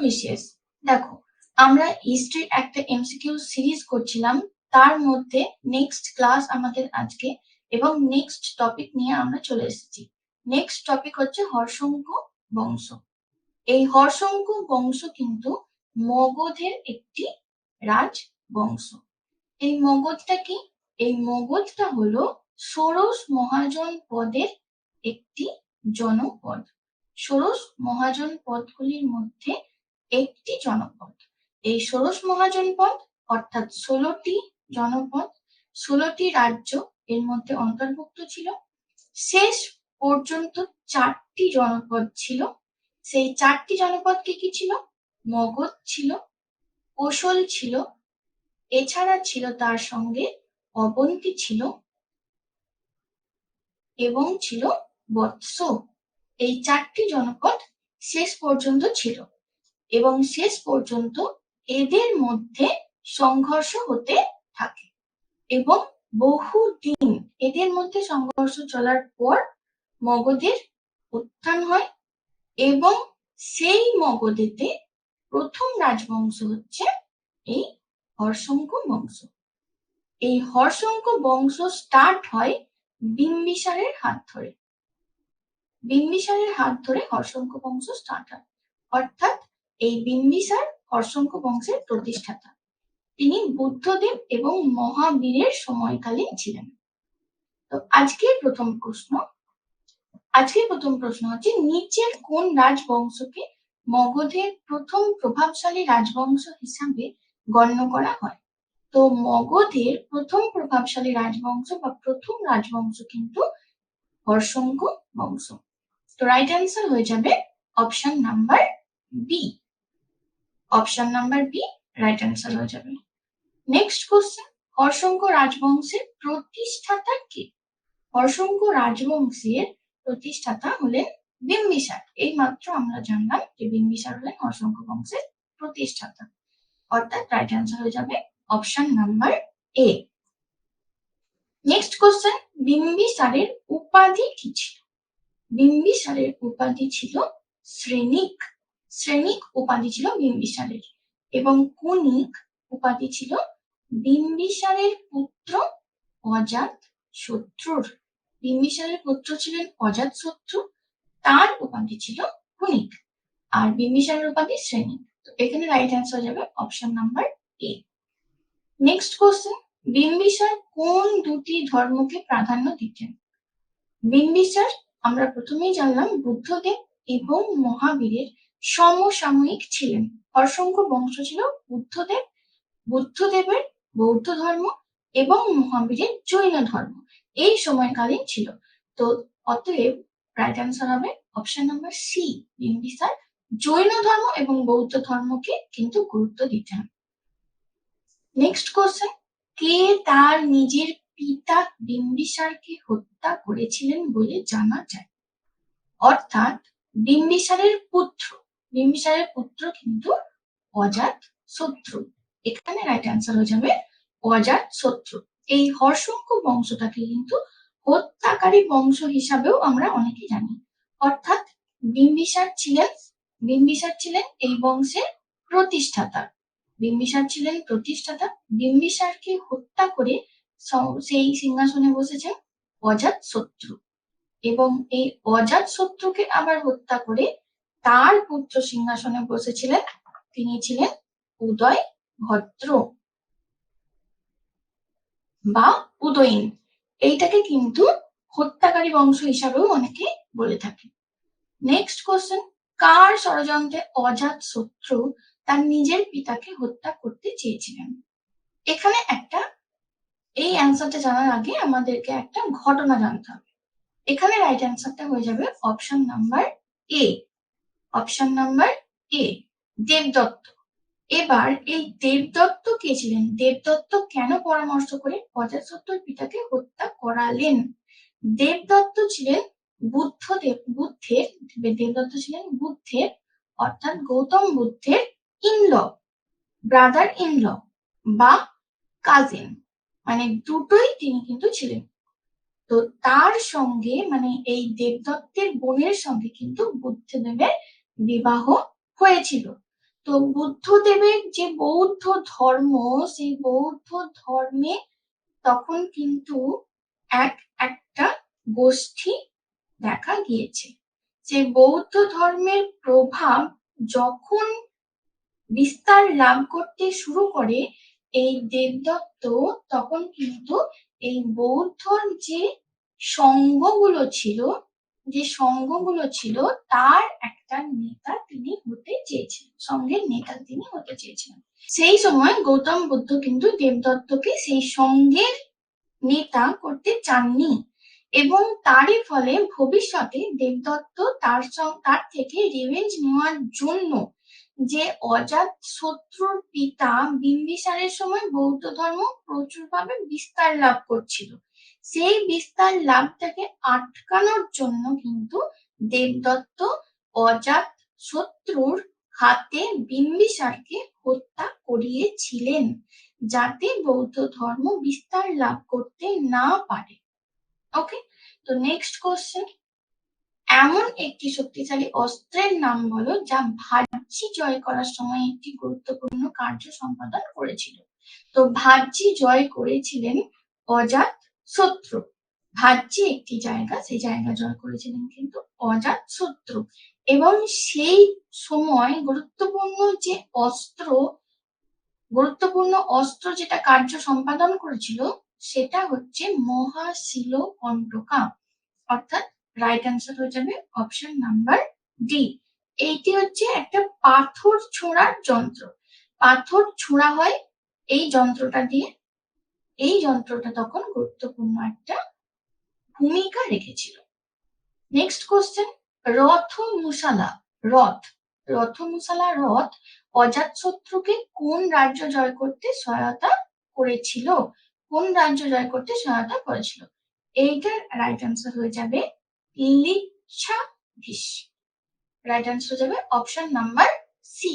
বিশেষ দেখো, আমরা হিস্ট্রি একটা এমসিকিউ সিরিজ করছিলাম, তার মধ্যে নেক্সট ক্লাস আমাদের আজকে এবং নেক্সট টপিক নিয়ে আমরা চলে এসেছি। নেক্সট টপিক হচ্ছে বংশ। এই বংশ কিন্তু মগধের একটি রাজবংশ। এই মগধটা কি? এই মগধটা হলো ষোড়শ মহাজন পদের একটি জনপদ। ষোড়শ মহাজন পদগুলির মধ্যে একটি জনপদ। এই ষোড়শ মহাজনপদ অর্থাৎ ষোলোটি জনপদ, ষোলোটি রাজ্য এর মধ্যে অন্তর্ভুক্ত ছিল। শেষ পর্যন্ত চারটি জনপদ ছিল। সেই চারটি জনপদ কি কি ছিল? মগধ ছিল, কোশল ছিল, এছাড়া ছিল তার সঙ্গে অবন্তী ছিল এবং ছিল বৎস। এই চারটি জনপদ শেষ পর্যন্ত ছিল। এবং শেষ পর্যন্ত এদের মধ্যে সংঘর্ষ হতে থাকে। এবং বহু দিন এদের মধ্যে সংঘর্ষ চলার পর মগধের উত্থান হয় এবং সেই মগধেতে প্রথম রাজবংশ হচ্ছে এই হর্ষঙ্ক বংশ। এই হর্ষঙ্ক বংশ স্টার্ট হয় বিম্বিসারের হাত ধরে। বিম্বিসারের হাত ধরে হর্ষঙ্ক বংশ স্টার্ট হয়। অর্থাৎ এই বিম্বিসার হর্ষঙ্ক বংশের প্রতিষ্ঠাতা। তিনি বুদ্ধদেব এবং মহাবীরের সময়কালীন ছিলেন। তো আজকের প্রথম প্রশ্ন, আজকের প্রথম প্রশ্ন হচ্ছে, নিচের কোন রাজবংশকে মগধের প্রথম প্রভাবশালী রাজবংশ হিসাবে গণ্য করা হয়? তো মগধের প্রথম প্রভাবশালী রাজবংশ বা প্রথম রাজবংশ কিন্তু হর্ষঙ্ক বংশ। তো রাইট অ্যান্সার হয়ে যাবে option number B option number B right answer হয়ে যাবে। নেক্সট কোশ্চেন হর্ষঙ্ক রাজবংশের প্রতিষ্ঠাতা কে? হর্ষঙ্ক রাজবংশের প্রতিষ্ঠাতা হলেন বিম্বিসার। এই মাত্র আমরা জানলাম যে বিম্বিসার হলেন হর্ষঙ্ক বংশের প্রতিষ্ঠাতা। অর্থাৎ রাইট অ্যান্সার হয়ে যাবে option number A next question বিম্বিসারের উপাধি কি ছিল? বিম্বিসারের উপাধি ছিল শ্রেণিক। শ্রেণিক উপাধি ছিল বিম্বিসারের এবং কুনিক উপাধি ছিল বিম্বিসারের পুত্র অজাত শত্রুর। বিম্বিসারের পুত্র ছিলেন অজাত শত্রু, তার উপাধি ছিল কুনিক। আর বিম্বিসারের উপাধি শ্রেণিক। তো এখানে রাইট অ্যান্সার যাবে option number A next question Bimbisara কোন দুটি ধর্মকে প্রাধান্য দিতেন? বিম্বিসার, আমরা প্রথমেই জানলাম বুদ্ধদেব এবং মহাবীরের সমসাময়িক ছিলেন। অসংখ্য বংশ ছিল বুদ্ধদেব, বুদ্ধদেবের বৌদ্ধ ধর্ম এবং মহাবীরের জৈন ধর্ম। এই সময়কালীন ছিল। তো অতএব রাইট অ্যান্সার হবে অপশন নাম্বার সি বিম্বিসার জৈন ধর্ম এবং বৌদ্ধ ধর্মকে কিন্তু গুরুত্ব দিতেন। নেক্সট কোশ্চেন কে তার নিজের পিতা বিম্বিসারকে হত্যা করেছিলেন বলে জানা যায়? অর্থাৎ বিম্বিসারের পুত্র। বিম্বিসারের পুত্র কিন্তু অজাত শত্রু। এখানে রাইট অ্যান্সার হয়ে যাবে অজাত শত্রু। এই হর্ষঙ্ক বংশটাকে কিন্তু হত্যাকারী বংশ হিসাবেও আমরা অনেকে জানি। অর্থাৎ বিম্বিসার ছিলেন বিম্বিসার ছিলেন এই বংশের প্রতিষ্ঠাতা। বিম্বিসার ছিলেন প্রতিষ্ঠাতা। বিম্বিসারকে হত্যা করে সেই সিংহাসনে বসেছেন অজাত শত্রু। এবং এই অজাত শত্রুকে আবার হত্যা করে তার পুত্র সিংহাসনে বসেছিলেন। তিনি ছিলেন উদয় ভদ্র বা উদয়ীন। এইটাকে কিন্তু হত্যাকারী বংশ হিসাবেও অনেকে বলে থাকে। নেক্সট কোশ্চেন কার ষড়যন্ত্রে অজাত শত্রু তার নিজের পিতাকে হত্যা করতে চেয়েছিলেন? এখানে একটা, এই অ্যান্সারটা জানার আগে আমাদেরকে একটা ঘটনা জানতে হবে। এখানে রাইট অ্যান্সারটা হয়ে যাবে option number A option number A Debdutta এবার এই দেবদত্ত কে ছিলেন? দেবদত্ত কেন পরামর্শ করে অজাতশত্রুর পিতাকে হত্যা করালেন? দেবদত্ত ছিলেন বুদ্ধদেব, বুদ্ধের দেবদত্ত ছিলেন বুদ্ধের, অর্থাৎ গৌতম বুদ্ধের in law brother in law বা কাজিন মানে দুটোই তিনি কিন্তু ছিলেন। তো তার সঙ্গে মানে এই দেবদত্তের বোনের সঙ্গে কিন্তু বুদ্ধদেবের বিবাহ হয়েছিল। তো বুদ্ধদেবের যে বৌদ্ধ ধর্ম, সেই বৌদ্ধ ধর্মে তখন কিন্তু এক, একটা গোষ্ঠী দেখা গিয়েছে। যে বৌদ্ধ ধর্মের প্রভাব যখন বিস্তার লাভ করতে শুরু করে, এই দেবদত্ত তখন কিন্তু এই বৌদ্ধর যে সঙ্গগুলো ছিল যে সঙ্গগুলো ছিল, তার একটা নেতা তিনি হতে চেয়েছিলেন। সঙ্গের নেতা তিনি হতে চেয়েছিলেন। সেই সময় গৌতম বুদ্ধ কিন্তু দেবদত্তকে সেই সঙ্গের নেতা করতে চাননি এবং তারই ফলে ভবিষ্যতে দেবদত্ত তার তার থেকে রিভেঞ্জ নেওয়ার জন্য যে অজাত শত্রুর পিতা বিম্বিসারের সময় বৌদ্ধ ধর্ম প্রচুরভাবে বিস্তার লাভ করছিল। সেই বিস্তার লাভটাকে আটকানোর জন্য কিন্তু দেবদত্ত অজাত শত্রুর হাতে বিম্বিসারকে হত্যা করিয়েছিলেন যাতে বৌদ্ধ ধর্ম বিস্তার লাভ করতে না পারে। ওকে তো নেক্সট কোশ্চেন এমন একটি শক্তিশালী অস্ত্রের নাম বলো যা ভাজ্জি জয় করার সময় একটি গুরুত্বপূর্ণ কার্য সম্পাদন করেছিল। তো ভাজ্জি জয় করেছিলেন অজাত শত্রু। ভাজ্যে একটি জায়গা, সেই জায়গা জয় করেছিলেন কিন্তু অজাত শত্রু। এবং সেই সময় গুরুত্বপূর্ণ যে অস্ত্র, গুরুত্বপূর্ণ অস্ত্র যেটা কার্য সম্পাদন করেছিল, সেটা হচ্ছে মহাশিল কণ্টকা অর্থাৎ রাইট অ্যান্সার হয়ে যাবে অপশন নাম্বার ডি এইটি হচ্ছে একটা পাথর ছোঁড়ার যন্ত্র। পাথর ছোঁড়া হয় এই যন্ত্রটা দিয়ে। এই যন্ত্রটা তখন গুরুত্বপূর্ণ একটা ভূমিকা রেখেছিল। নেক্সট কোশ্চেন রথ। মুসালা রথ রথ মুসালা রথ অজাতশত্রুকে কোন রাজ্য জয় করতে সহায়তা করেছিল? কোন রাজ্য জয় করতে সহায়তা করেছিল? এইটার রাইট আনসার হয়ে যাবে লিচ্ছাভিষ রাইট আনসার হয়ে যাবে অপশন নাম্বার সি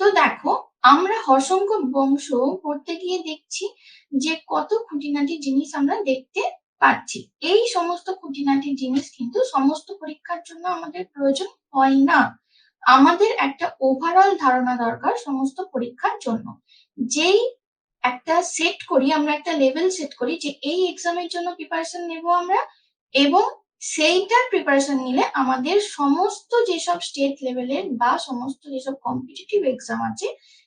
তো দেখো, আমরা হসংখ্য বংশ পড়তে গিয়ে দেখছি যে কত খুঁটিনাটি জিনিস আমরা দেখতে পাচ্ছি। এই সমস্ত খুঁটিনাটি জিনিস কিন্তু সমস্ত পরীক্ষার জন্য আমাদের প্রয়োজন হয় না। আমাদের একটা ওভারঅল ধারণা দরকার সমস্ত পরীক্ষার জন্য। যেই একটা সেট করি, আমরা একটা লেভেল সেট করি যে এই এক্সামের জন্য প্রিপারেশন নেব আমরা এবং সেইটার প্রিপারেশন নিলে আমাদের সমস্ত যেসব স্টেট লেভেলের বা সমস্ত যেসব কম্পিটিটিভ এক্সাম আছে,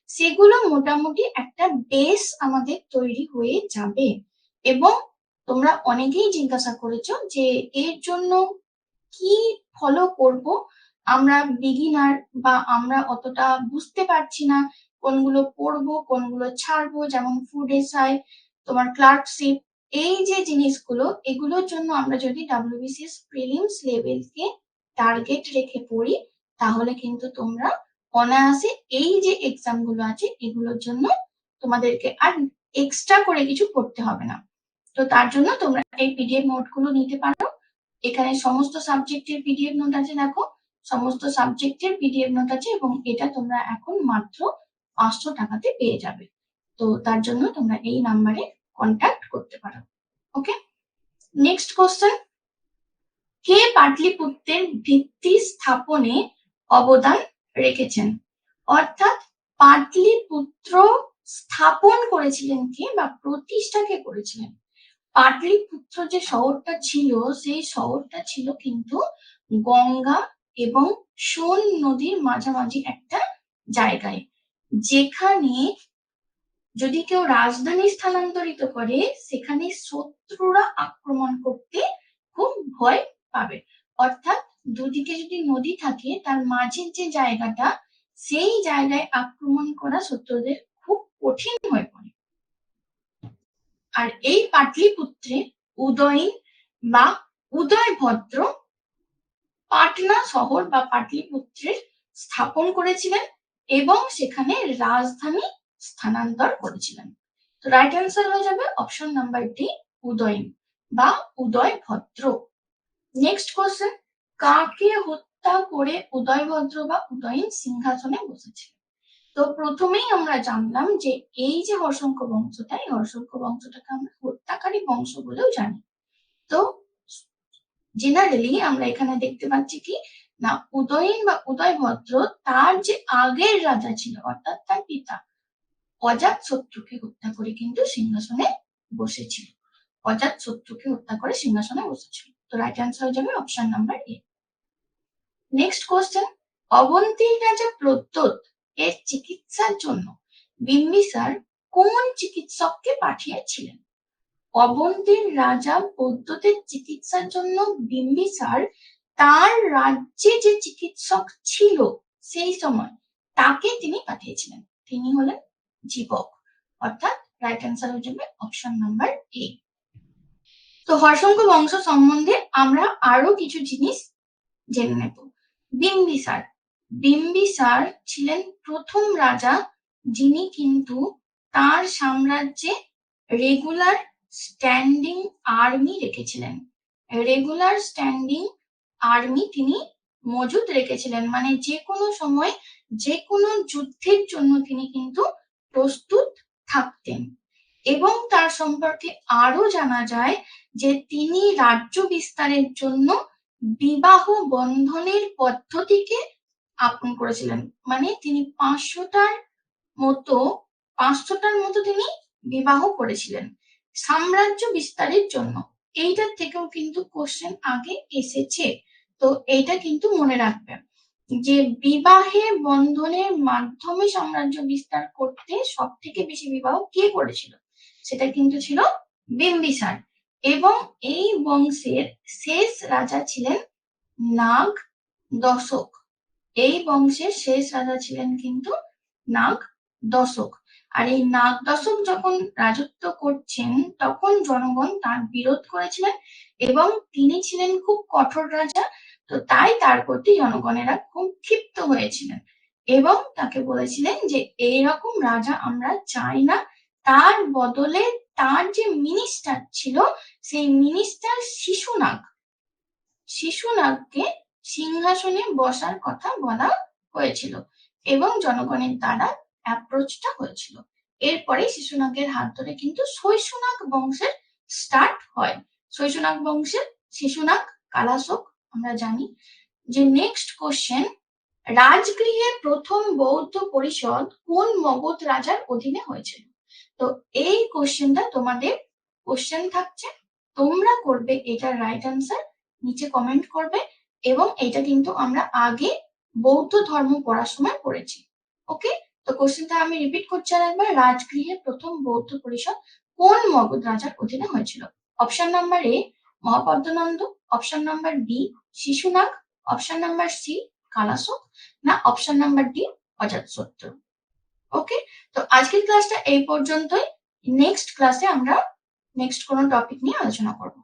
সেগুলো মোটামুটি একটা বেস আমাদের তৈরি হয়ে যাবে। এবং তোমরা অনেকেই জিজ্ঞাসা করেছ যে এর জন্য কি ফলো করব? আমরা বিগিনার বা আমরা অতটা বুঝতে পারছি না কোনগুলো পড়ব, কোনগুলো ছাড়বো, যেমন ফুড এসআই তোমার ক্লার্কশিপ এই যে জিনিসগুলো, এগুলোর জন্য আমরা যদি ডাব্লিউবিসিএস প্রিলিমস লেভেলকে টার্গেট রেখে পড়ি, তাহলে কিন্তু তোমরা অনায়াসে এই যে এক্সামগুলো আছে, এগুলোর জন্য তোমাদেরকে আর এক্সট্রা করে কিছু করতে হবে না। তো তার জন্য তোমরা এই পিডিএফ নোটগুলো নিতে পারো। এখানে সমস্ত সাবজেক্টের পিডিএফ নোট আছে, দেখো। সমস্ত সাবজেক্টের পিডিএফ নোট আছে এবং এটা তোমরা এখন মাত্র পাঁচশো টাকাতে পেয়ে যাবে। তো তার জন্য তোমরা এই নাম্বারে কন্ট্যাক্ট করতে পারো ওকে নেক্সট কোশ্চেন কে পাটলিপুত্রের ভিত্তি স্থাপনে অবদান রেখেছেন? অর্থাৎ পাটলিপুত্র স্থাপন করেছিলেন কে বা প্রতিষ্ঠা কে করেছিলেন? পাটলিপুত্র যে শহরটা ছিল, সেই শহরটা ছিল কিন্তু গঙ্গা এবং সোন নদীর মাঝামাঝি একটা জায়গায়, যেখানে যদি কেউ রাজধানী স্থানান্তরিত করে, সেখানে শত্রুরা আক্রমণ করতে খুব ভয় পাবে। অর্থাৎ দুদিকে যদি নদী থাকে, তার মাঝের যে জায়গাটা, সেই জায়গায় আক্রমণ করা শত্রুদের খুব কঠিন হয়ে পড়ে। আর এই পাটলিপুত্রে উদয়ন বা উদয়ভদ্র পাটনা শহর বা পাটলিপুত্রের স্থাপন করেছিলেন এবং সেখানে রাজধানী স্থানান্তর করেছিলেন। তো রাইট অ্যান্সার হয়ে যাবে অপশন নাম্বার ডি উদয়ন বা উদয় ভদ্র নেক্সট কোশ্চেন কাকে হত্যা করে উদয়ভদ্র বা উদয়ন সিংহাসনে বসেছিলেন তো প্রথমেই আমরা জানলাম যে এই যে অসংখ্য বংশটা এই অসংখ্য বংশটাকে আমরা হত্যাকারী বংশ বলেও জানি। তো জেনারেলি আমরা এখানে দেখতে পাচ্ছি কি, না, উদয়ীন বা উদয় ভদ্র তার যে আগের রাজা ছিল, অর্থাৎ তার পিতা অজাত শত্রুকে হত্যা করে কিন্তু সিংহাসনে বসেছিল। অজাত শত্রুকে হত্যা করে সিংহাসনে বসেছিল। তো রাইট অ্যান্সার হয়ে যাবে option number A next question অবন্তীর রাজা প্রদ্যোত এর চিকিৎসার জন্য বিম্বিসার কোন চিকিৎসককে পাঠিয়েছিলেন? অবন্তীর রাজা প্রদ্যোতের চিকিৎসার জন্য বিম্বিসার তার রাজ্যে যে চিকিৎসক ছিল সেই সময় তাকে তিনি পাঠিয়েছিলেন। তিনি হলেন জীবক। অর্থাৎ রাইট অ্যান্সার হয়ে যাবে অপশন নাম্বার এ তো হর্ষঙ্ক বংশ সম্বন্ধে আমরা আরও কিছু জিনিস জেনে নেব। বিম্বিসার বিম্বিসার ছিলেন প্রথম রাজা যিনি কিন্তু তার সাম্রাজ্যে রেগুলার স্ট্যান্ডিং আর্মি রেখেছিলেন। রেগুলার স্ট্যান্ডিং আর্মি তিনি মজুদ রেখেছিলেন। মানে যে কোনো সময় যে কোনো যুদ্ধের জন্য তিনি কিন্তু প্রস্তুত থাকতেন। এবং তার সম্পর্কে আরও জানা যায় যে তিনি রাজ্য বিস্তারের জন্য বিবাহ বন্ধনের পদ্ধতিকে আপন করেছিলেন। মানে তিনি পাঁচশোটার মতো পাঁচশোটার মতো তিনি বিবাহ করেছিলেন সাম্রাজ্য বিস্তারের জন্য। এইটার থেকেও কিন্তু কোশ্চেন আগে এসেছে। তো এইটা কিন্তু মনে রাখবেন। যে বিবাহে বন্ধনের মাধ্যমে সাম্রাজ্য বিস্তার করতে সব থেকে বেশি বিবাহ কে করেছিল? সেটা কিন্তু ছিল বিম্বিসার। এবং এই বংশের শেষ রাজা ছিলেন নাগ দশক। এই বংশের শেষ রাজা ছিলেন কিন্তু নাগ দশক। আর এই নাগ দশক যখন রাজত্ব করছেন, তখন জনগণ তার বিরোধ করেছিলেন এবং তিনি ছিলেন খুব কঠোর রাজা। তো তাই তার প্রতি জনগণেরা খুব ক্ষিপ্ত হয়েছিলেন এবং তাকে বলেছিলেন যে, এইরকম রাজা আমরা চাই না। তার বদলে তার যে মিনিস্টার ছিল, সেই মিনিস্টার শিশুনাগ। শিশুনাগকে সিংহাসনে বসার কথা বলা হয়েছিল এবং জনগণের দ্বারা অ্যাপ্রোচটা হয়েছিল। এরপরে শিশুনাগের হাত ধরে কিন্তু শৈশুনাগ বংশের স্টার্ট হয়। শৈশুনাগ বংশের শিশুনাগ, কালাশোক আমরা জানি যে নেক্সট কোশ্চেন রাজগৃহে প্রথম বৌদ্ধ পরিষদ কোন মগধ রাজার অধীনে হয়েছিল? তো এই কোশ্চেনটা তোমাদের কোশ্চেন থাকছে। তোমরা করবে এটার রাইট অ্যান্সার নিচে কমেন্ট করবে এবং এটা কিন্তু আমরা আগে বৌদ্ধ ধর্ম পড়ার সময় পড়েছি। ওকে তো কোশ্চেনটা আমি রিপিট করছি আর একবার, রাজগৃহে প্রথম বৌদ্ধ পরিষদ কোন মগধ রাজার অধীনে হয়েছিল? Option number A Mahapadmananda option number B Shishunaga option number C Kalashoka না option number D Ajatashatru okay তো আজকের ক্লাসটা এই পর্যন্তই। নেক্সট ক্লাসে আমরা নেক্সট কোনো টপিক নিয়ে আলোচনা করব।